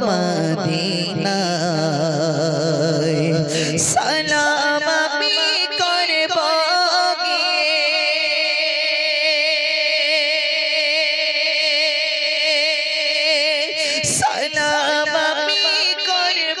মদিনায় সালাম আমি করব সালাম আমি করব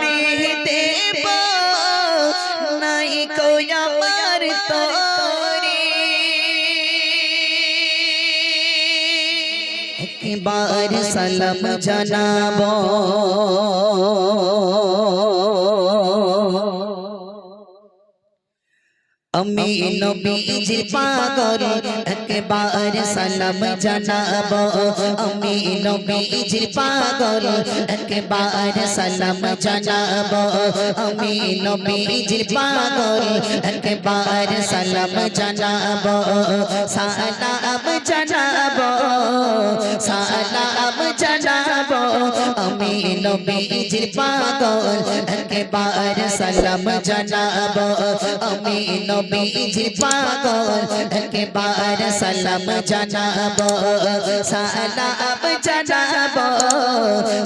একবার সালাম জানাব। আমি নবীজির পাগল একবার সালাম জানাব আমি নবীজির পাগল একবার সালাম জানাব আমি নবীজির পাগল একবার সালাম জানাব সালাম জানাব সালাম আমি নবীজির পাগল একবার সালাম জানাব আমি নবীজির পাগল একবার সালাম জানাব সালাম জানাব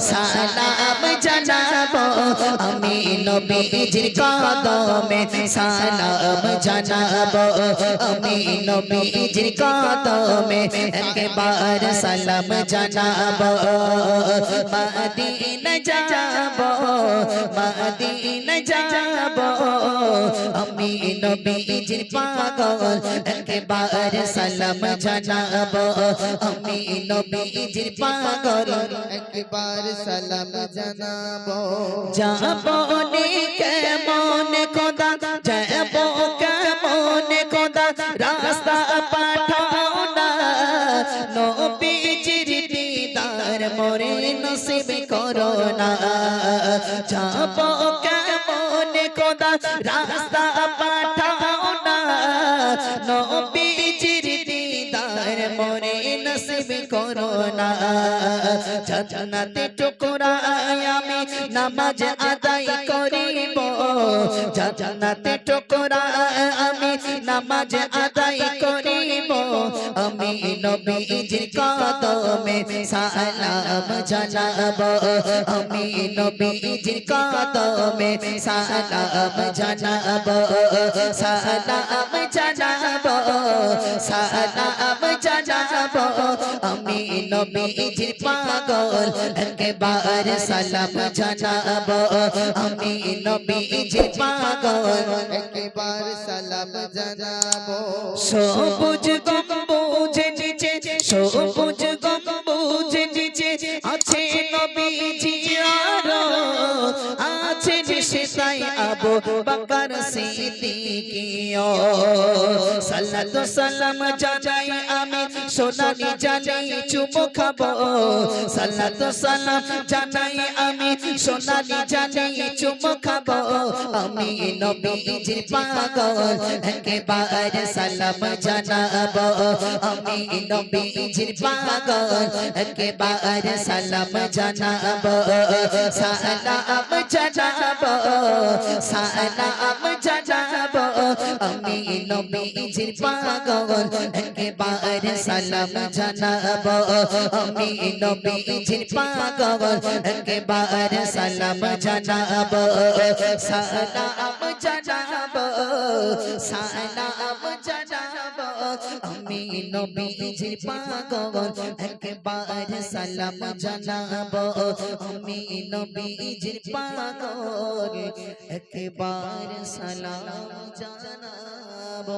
সালাম জানাব আমি নবীজির কদমে সালাম জানাব। আমি নবীজির কদমে একবার সালাম জানাব। মদিনা যাব মদিনা যাব। আমি নবীজির পাগল, একবার সালাম জানাব। আমি নবীজির পাগল, একবার সালাম জানাব। যাব কেমন খোদা? যাব কেমন খোদা? রাস্তা পাঠাও না নবীজির দিদার মরে নসিব করো না যাব কেমন খোদা? রাস্তা দিদার মোরে নসিব করো না জান্নাতে টুকরায় আমি নামাজ আদায় করিব জান্নাতে টুকরায় আমি নামাজ আদায় করিব আমি নবীজির কদমে সালাম জানাব আমি নবীজির কদমে সালাম জানাব সালাম জানাব সালাম জানাব। আমি নবীজির পাগল একবার সালাম জানাব। আমি নবীজির পাগল একবার সালাম জানাব। সবুজ গম্বুজ নিশাই আবু বকর সিদ্দিকিও সাল্লাতু সালাম জানাই আমি সোনালি জানাই চুমু খাব সাল্লাতু সালাম জানাই আমি সোনালি জানাই চুমু খাব আমি নবীজির পাগল একবার সালাম জানাব আমি নবীজির পাগল একবার সালাম জানাব সালাম জানাব সালাম জানাব। আমি নবীজির পাগল, একবারে সালাম জানাব। আমি নবীজির পাগল, একবারে সালাম জানাব। সালাম জানাব সালাম জানাব। আমি নবীজির পাগল একবার সালাম জানাব। আমি নবীজির পাগল একবার সালাম জানাব।